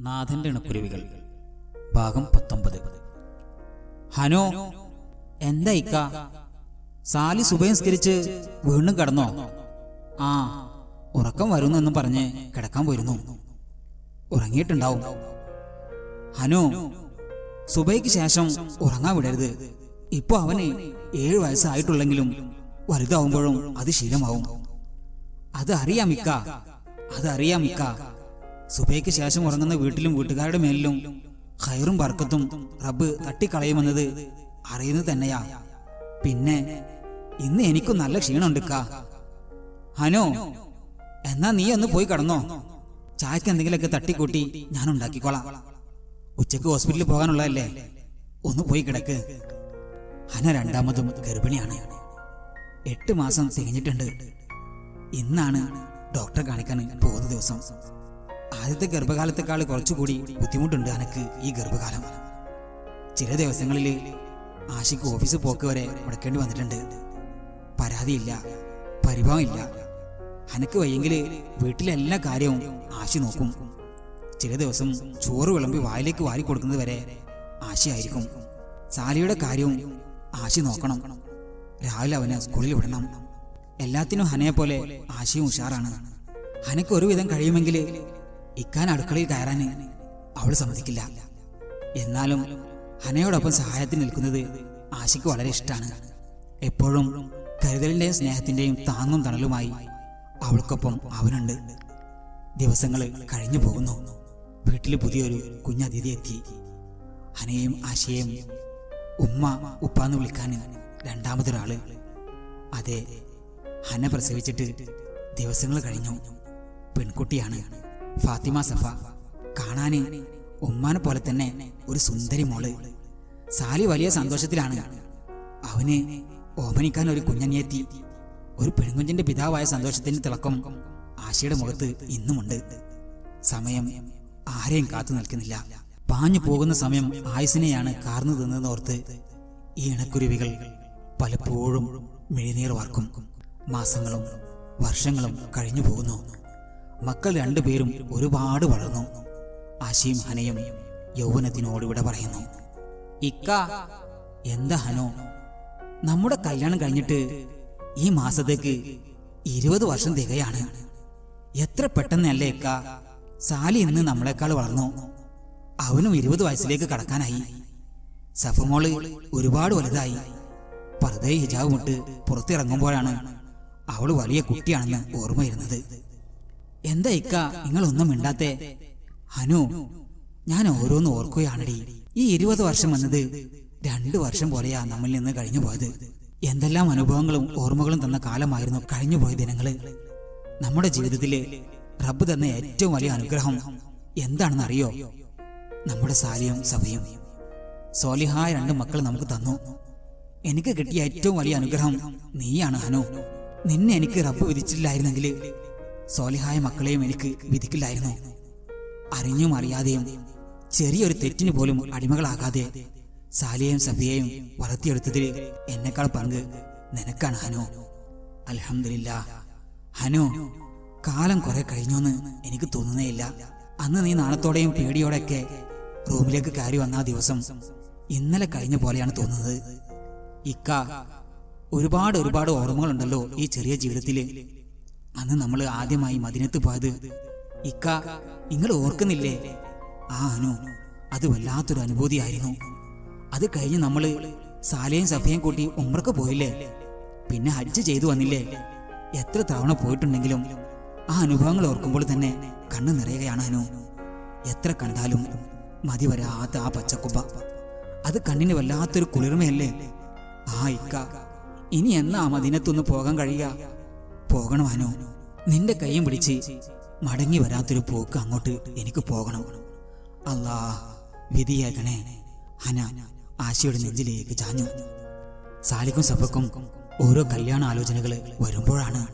നാഥന്റെ ഇണക്കുരുവികൾ ഭാഗം പത്തൊമ്പത്. ഹനോ എന്താ ഇക്ക? സാലി സുബയംസ്കരിച്ച് വീണ്ടും കടന്നോ? ആ ഉറക്കം വരുന്നു എന്ന് പറഞ്ഞ് കിടക്കാൻ പോയിരുന്നു. ഉറങ്ങിയിട്ടുണ്ടാവും. ഹനോ സുബൈക്ക് ശേഷം ഉറങ്ങാൻ വിടരുത്. ഇപ്പൊ അവന് ഏഴു വയസ്സായിട്ടുള്ളെങ്കിലും വലുതാവുമ്പോഴും അത് ശീലമാവും. അത് അറിയാം ഇക്ക. അത് അറിയാം ഇക്ക. സുബൈക്ക് ശേഷം ഉറങ്ങുന്ന വീട്ടിലും വീട്ടുകാരുടെ മേലിലും ഹൈറും ബർക്കത്തും റബ്ബ് തട്ടിക്കളയുമെന്നത് അറിയുന്നത് തന്നെയാ. പിന്നെ ഇന്ന് എനിക്കും നല്ല ക്ഷീണമുണ്ട് ഇക്ക ഹനോ എന്നാ നീ ഒന്ന് പോയി കടന്നോ? ചായക്ക് എന്തെങ്കിലുമൊക്കെ തട്ടിക്കൂട്ടി ഞാൻ ഉണ്ടാക്കിക്കോളാം. ഉച്ചയ്ക്ക് ഹോസ്പിറ്റലിൽ പോകാനുള്ളതല്ലേ? ഒന്ന് പോയി കിടക്ക്. ഹന രണ്ടാമതും ഗർഭിണിയാണ്. എട്ട് മാസം തികഞ്ഞിട്ടുണ്ട്. ഇന്നാണ് ഡോക്ടറെ കാണിക്കാൻ പോകുന്ന ദിവസം. ആദ്യത്തെ ഗർഭകാലത്തെക്കാൾ കുറച്ചുകൂടി ബുദ്ധിമുട്ടുണ്ട് അനക്ക് ഈ ഗർഭകാലം. ചില ദിവസങ്ങളിൽ ആശിക്ക് ഓഫീസ് പോക്ക് വരെ മുടക്കേണ്ടി വന്നിട്ടുണ്ട്. പരാതിയില്ല പരിഭവമില്ല. അനക്ക് വയ്യെങ്കിൽ വീട്ടിലെല്ലാ കാര്യവും ആശി നോക്കും. ചില ദിവസം ചോറ് വിളമ്പി വായിലേക്ക് വാരി കൊടുക്കുന്നത് വരെ ആശയായിരിക്കും സാലിയുടെ കാര്യവും ആശി നോക്കണം. രാവിലെ അവനെ സ്കൂളിൽ വിടണം. എല്ലാത്തിനും ഹനയെ പോലെ ആശയും ഉഷാറാണ്. ഹനക്ക് ഒരുവിധം കഴിയുമെങ്കിൽ ഇക്കാൻ അടുക്കളയിൽ കയറാൻ അവൾ സമ്മതിക്കില്ല. എന്നാലും ഹനയോടൊപ്പം സഹായത്തിന് നിൽക്കുന്നത് ആശയ്ക്ക് വളരെ ഇഷ്ടമാണ്. എപ്പോഴും കരുതലിന്റെയും സ്നേഹത്തിന്റെയും താങ്ങും തണലുമായി അവൾക്കൊപ്പം അവനുണ്ട്. ദിവസങ്ങൾ കഴിഞ്ഞു പോകുന്നു. വീട്ടിൽ പുതിയൊരു കുഞ്ഞതിഥി എത്തി. ഹനയും ആശയും ഉമ്മ ഉപ്പ എന്ന് വിളിക്കാൻ രണ്ടാമതൊരാൾ. അതെ ഹന പ്രസവിച്ചിട്ട് ദിവസങ്ങൾ കഴിഞ്ഞു. പെൺകുട്ടിയാണ്. ഫാത്തിമ സഫ കാണാന് ഉമ്മാനെ പോലെ തന്നെ ഒരു സുന്ദരി മോൾ. സാലി വലിയ സന്തോഷത്തിലാണ്. അവന് ഓമനിക്കാൻ ഒരു കുഞ്ഞനിയെത്തി ഒരു പെൺകുഞ്ഞിന്റെ പിതാവായ സന്തോഷത്തിന്റെ തിളക്കം ആശയുടെ മുഖത്ത് ഇന്നുമുണ്ട്. സമയം ആരെയും കാത്തു നിൽക്കുന്നില്ല. പാഞ്ഞു പോകുന്ന സമയം ആയുസിനെയാണ് കാർന്നു തിന്നതെന്നോർത്ത് ഈ ഇണക്കുരുവികൾ പലപ്പോഴും മിഴിനീർ വാർക്കും. മാസങ്ങളും വർഷങ്ങളും കഴിഞ്ഞു പോകുന്നു. മക്കൾ രണ്ടുപേരും ഒരുപാട് വളർന്നു. ആശയും ഹനയും യൗവനത്തിനോട് ഇവിടെ പറയുന്നു ഇക്ക എന്താ ഹനോ? നമ്മുടെ കല്യാണം കഴിഞ്ഞിട്ട് ഈ മാസത്തേക്ക് ഇരുപത് വർഷം തികയാണ്. എത്ര പെട്ടെന്നല്ലേ ഇക്ക? സാലി ഇന്ന് നമ്മളെക്കാൾ വളർന്നു. അവനും ഇരുപത് വയസ്സിലേക്ക് കടക്കാനായി. സഫമോൾ ഒരുപാട് വലുതായി. പർദ്ദയെ ഹിജാബ് മുട്ട് പുറത്തിറങ്ങുമ്പോഴാണ് അവൾ വലിയ കുട്ടിയാണെന്ന് ഓർമ്മ വരുന്നത്. എന്താ ഇക്ക? നിങ്ങളൊന്നും മിണ്ടാത്തേ? ഹനു ഞാൻ ഓരോന്ന് ഓർക്കുകയാണടി. ഈ ഇരുപത് വർഷം വന്നത് രണ്ടു വർഷം പോലെയാ നമ്മിൽ നിന്ന് കഴിഞ്ഞു പോയത്. എന്തെല്ലാം അനുഭവങ്ങളും ഓർമ്മകളും തന്ന കാലമായിരുന്നു കഴിഞ്ഞു പോയ ദിനങ്ങൾ. നമ്മുടെ ജീവിതത്തിൽ റബ്ബ് തന്ന ഏറ്റവും വലിയ അനുഗ്രഹം എന്താണെന്ന് അറിയോ നമ്മുടെ സാലിയും സഭയും. സോലിഹായ രണ്ട് മക്കൾ നമുക്ക് തന്നു. എനിക്ക് കിട്ടിയ ഏറ്റവും വലിയ അനുഗ്രഹം നീയാണ് ഹനു നിന്നെ എനിക്ക് റബ്ബ് വിധിച്ചില്ലായിരുന്നെങ്കിൽ സോലിഹായ മക്കളെയും എനിക്ക് വിധിക്കില്ലായിരുന്നു. അറിഞ്ഞും അറിയാതെയും ചെറിയൊരു തെറ്റിന് പോലും അടിമകളാകാതെ സാലിയെയും സഫിയെയും വളർത്തിയെടുത്തതിൽ എന്നെക്കാൾ പങ്ക് നിനക്കാണ് ഹനു. അലഹമില്ല ഹനു കാലം കുറെ കഴിഞ്ഞോന്ന് എനിക്ക് തോന്നുന്നേയില്ല. അന്ന് നീ നാണത്തോടെയും പേടിയോടെയൊക്കെ റൂമിലേക്ക് കയറി വന്ന ദിവസം ഇന്നലെ കഴിഞ്ഞ പോലെയാണ് തോന്നുന്നത്. ഇക്ക ഒരുപാട് ഒരുപാട് ഓർമ്മകളുണ്ടല്ലോ ഈ ചെറിയ ജീവിതത്തിൽ. അന്ന് നമ്മൾ ആദ്യമായി മദിനത്ത് പോയത്. ഇക്ക നിങ്ങൾ ഓർക്കുന്നില്ലേ? ആ അനു അത് വല്ലാത്തൊരു അനുഭൂതിയായിരുന്നു. അത് കഴിഞ്ഞ് നമ്മൾ സാലയും സഫയും കൂട്ടി ഉമ്രക്ക് പോയില്ലേ? പിന്നെ ഹജ്ജ് ചെയ്തു വന്നില്ലേ? എത്ര തവണ പോയിട്ടുണ്ടെങ്കിലും ആ അനുഭവങ്ങൾ ഓർക്കുമ്പോൾ തന്നെ കണ്ണു നിറയുകയാണ് അനു. എത്ര കണ്ടാലും മതി വരാത്ത ആ പച്ചക്കുപ്പ. അത് കണ്ണിന് വല്ലാത്തൊരു കുളിർമയല്ലേ? ആ ഇക്ക ഇനി എന്നാ മദിനത്തൊന്ന് പോകാൻ കഴിയുക? പോകണം അനു? നിന്റെ കൈയും പിടിച്ച് മടങ്ങി വരാത്തൊരു പോക്ക് അങ്ങോട്ട് എനിക്ക് പോകണം. അല്ലാ വിധിയേക്കണേ ഹന ആശയുടെ നെഞ്ചിലേക്ക് ചാഞ്ഞു. സാലിക്കും സഫക്കും ഓരോ കല്യാണ ആലോചനകൾ വരുമ്പോഴാണ്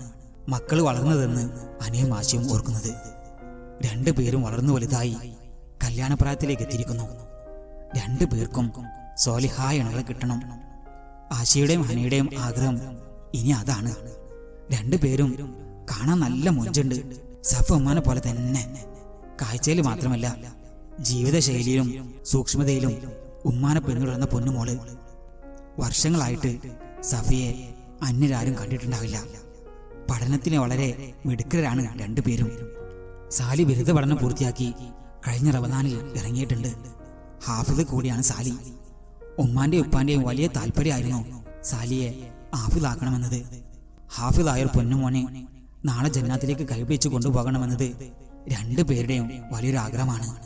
മക്കൾ വളർന്നതെന്ന് അനയും ആശയും ഓർക്കുന്നത്. രണ്ടു പേരും വളർന്നു വലുതായി കല്യാണപ്രായത്തിലേക്ക് എത്തിയിരിക്കുന്നു. രണ്ടു പേർക്കും സോലിഹായ ഇണകളെ കിട്ടണം. ആശയുടെയും ഹനയുടെയും ആഗ്രഹം ഇനി അതാണ്. രണ്ടുപേരും കാണാൻ നല്ല മൊഞ്ചുണ്ട്. സഫ ഉമ്മാനെ പോലെ തന്നെ. കാഴ്ചയിൽ മാത്രമല്ല ജീവിതശൈലിയിലും സൂക്ഷ്മതയിലും ഉമ്മാനെ പിന്തുടർന്ന പൊന്നുമോൾ. വർഷങ്ങളായിട്ട് സഫയെ അന്യരാരും കണ്ടിട്ടുണ്ടാവില്ല. പഠനത്തിന് വളരെ മിടുക്കരാണ് രണ്ടുപേരും. സാലി ബിരുദ പഠനം പൂർത്തിയാക്കി കഴിഞ്ഞ റമദാനിൽ ഇറങ്ങിയിട്ടുണ്ട്. ഹാഫിദ് കൂടിയാണ് സാലി. ഉമ്മാന്റെയും ഉപ്പാന്റെയും വലിയ താല്പര്യമായിരുന്നു സാലിയെ ഹാഫിദാക്കണമെന്നത് ഹാഫിദായ ഒരു പൊന്നുമോനെ നാളെ ജന്നാത്തിലേക്ക് കൈപിടിച്ച് കൊണ്ടുപോകണമെന്നത് രണ്ടുപേരുടെയും വലിയൊരു ആഗ്രഹമാണ്.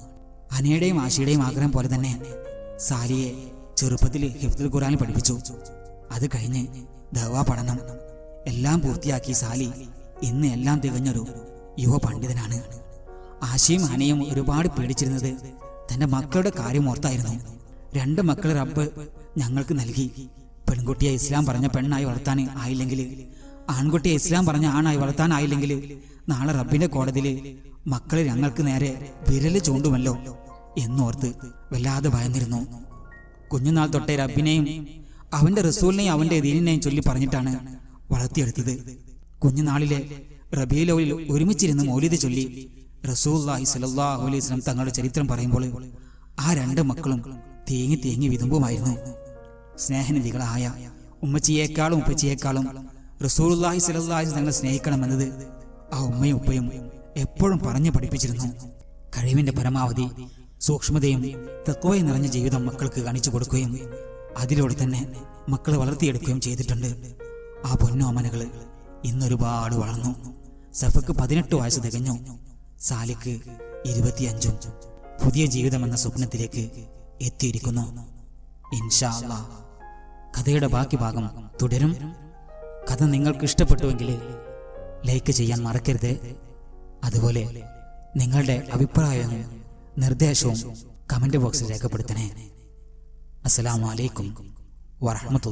അനയുടെയും ആശയുടെയും ആഗ്രഹം പോലെ തന്നെ സാലിയെ ചെറുപ്പത്തിൽ ഹിഫ്ദുൽ ഖുറാൻ പഠിപ്പിച്ചു. അത് കഴിഞ്ഞ് ദവാ പഠനം എല്ലാം പൂർത്തിയാക്കി സാലി ഇന്ന് എല്ലാം തികഞ്ഞൊരു യുവ പണ്ഡിതനാണ്. ആശയും അനയും ഒരുപാട് പേടിച്ചിരുന്നത് തന്റെ മക്കളുടെ കാര്യം ഓർത്തായിരുന്നു. രണ്ട് മക്കളെ റബ്ബ് ഞങ്ങൾക്ക് നൽകി. പെൺകുട്ടിയെ ഇസ്ലാം പറഞ്ഞ പെണ്ണായി വളർത്താൻ ആയില്ലെങ്കിൽ ആൺകുട്ടിയെ ഇസ്ലാം പറഞ്ഞ ആണായി വളർത്താനായില്ലെങ്കിൽ നാളെ റബ്ബിന്റെ കോടതിയിൽ മക്കളെ ഞങ്ങൾക്ക് നേരെ വിരൽ ചൂണ്ടുമല്ലോ എന്നോർത്ത് വല്ലാതെ ഭയന്നിരുന്നു. കുഞ്ഞുനാൾ തൊട്ടേ റബ്ബിനെയും അവന്റെ റസൂലിനെയും അവന്റെ ദീനിനെയും ചൊല്ലി പറഞ്ഞിട്ടാണ് വളർത്തിയെടുത്തത്. കുഞ്ഞുനാളിലെ റബീലോയിൽ ഒരുമിച്ചിരുന്ന് മൗലിദ് ചൊല്ലി റസൂല്ലാഹി സലല്ലാഹു അലൈഹി വസല്ലം തങ്ങളുടെ ചരിത്രം പറയുമ്പോൾ ആ രണ്ട് മക്കളും തേങ്ങി തേങ്ങി വിതുമ്പുമായിരുന്നു. സ്നേഹനിധികളായ ഉമ്മച്ചിയേക്കാളും ഉപ്പച്ചിയേക്കാളും റസൂലുള്ളാഹി സ്വല്ലല്ലാഹി അലൈഹി തങ്ങളെ സ്നേഹിക്കണമെന്നത് ആ ഉമ്മയും ഉപ്പയും എപ്പോഴും പറഞ്ഞു പഠിപ്പിച്ചിരുന്നു. കഴിവിന്റെ പരമാവധി സൂക്ഷ്മതയും തെക്കുവയും നിറഞ്ഞ ജീവിതം മക്കൾക്ക് കാണിച്ചു കൊടുക്കുകയും അതിലൂടെ തന്നെ മക്കളെ വളർത്തിയെടുക്കുകയും ചെയ്തിട്ടുണ്ട്. ആ പൊന്നോമനകൾ ഇന്നൊരുപാട് വളർന്നു. സഫക്ക് പതിനെട്ട് വയസ്സ് തികഞ്ഞു. സാലിക്ക് ഇരുപത്തിയഞ്ചും. പുതിയ ജീവിതം എന്ന സ്വപ്നത്തിലേക്ക് എത്തിയിരിക്കുന്നു. ഇൻഷാ കഥയുടെ ബാക്കി ഭാഗം തുടരും. കഥ നിങ്ങൾക്ക് ഇഷ്ടപ്പെട്ടുവെങ്കിൽ ലൈക്ക് ചെയ്യാൻ മറക്കരുത്. അതുപോലെ നിങ്ങളുടെ അഭിപ്രായവും നിർദ്ദേശവും കമന്റ് ബോക്സിൽ രേഖപ്പെടുത്തണേ. അസ്സലാമു അലൈക്കും വാത്തു